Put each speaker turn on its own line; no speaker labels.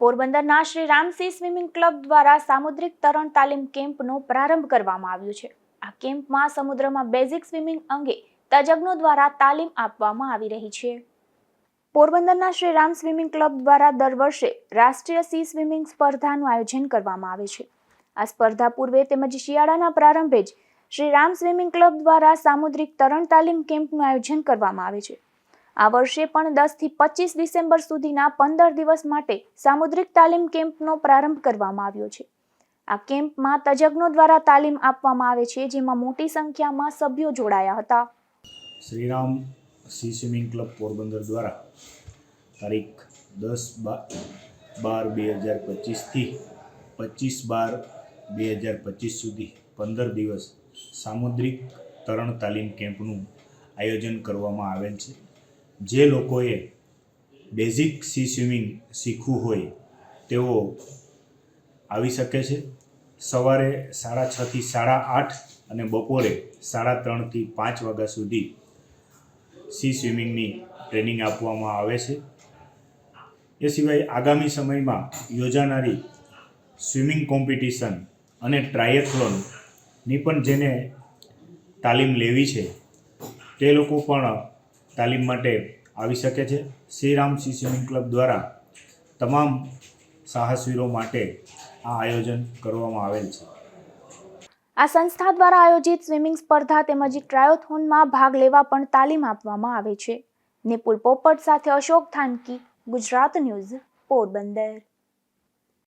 પોરબંદરના Shri Ramsi swimming club દ્વારા સામુદ્રિક તરણ તાલીમ કેમ્પનો પ્રારંભ કરવામાં આવ્યો છે. આ કેમ્પમાં સમુદ્રમાં બેઝિક સ્વિમિંગ અંગે તજજ્ઞો દ્વારા તાલીમ આપવામાં આવી રહી છે. પોરબંદરના શ્રી રામ સ્વિમિંગ ક્લબ દ્વારા દર વર્ષે રાષ્ટ્રીય સી સ્વિમિંગ સ્પર્ધાનું આયોજન કરવામાં આવે છે. આ સ્પર્ધા પૂર્વે તેમજ શિયાળાના પ્રારંભે જ શ્રી રામ સ્વિમિંગ ક્લબ દ્વારા સામુદ્રિક તરણ તાલીમ કેમ્પનું આયોજન કરવામાં આવે છે. આ વર્ષે પણ દસથી પચીસ ડિસેમ્બર સુધીના પંદર દિવસ માટે સામુદ્રિક તાલીમ કેમ્પનો પ્રારંભ કરવામાં આવ્યો છે. આ કેમ્પમાં તજજ્ઞો દ્વારા તાલીમ આપવામાં આવે છે, જેમાં મોટી સંખ્યામાં સભ્યો જોડાયા હતા.
Shriram sea swimming club Porbandar દ્વારા તારીખ દસ બાર બે હજાર પચીસથી પચીસ બાર બે હજાર પચીસ સુધી પંદર દિવસ સામુદ્રિક તરણ તાલીમ કેમ્પનું આયોજન કરવામાં આવેલ છે. જે લોકોએ બેઝિક સી સ્વિમિંગ શીખવું હોય, તેઓ આવી શકે છે. સવારે સાડા છથી સાડા આઠ અને બપોરે સાડા ત્રણથી પાંચ વાગ્યા સુધી સી સ્વિમિંગની ટ્રેનિંગ આપવામાં આવે છે. એ સિવાય આગામી સમયમાં યોજાનારી સ્વિમિંગ કોમ્પિટિશન અને ટ્રાયથલોનની પણ જેને તાલીમ લેવી છે, તે લોકો પણ તાલીમ માટે આવી શકે છે. શ્રીરામ સી સ્વિમિંગ ક્લબ દ્વારા તમામ સાહસવીરો માટે આ આયોજન કરવામાં આવેલ છે.
આ સંસ્થા દ્વારા આયોજિત સ્વિમિંગ સ્પર્ધા તેમજ ટ્રાયોથોનમાં ભાગ લેવા પણ તાલીમ આપવામાં આવે છે. નિપુલ પોપટ સાથે અશોક થાનકી, ગુજરાત ન્યૂઝ, પોરબંદર.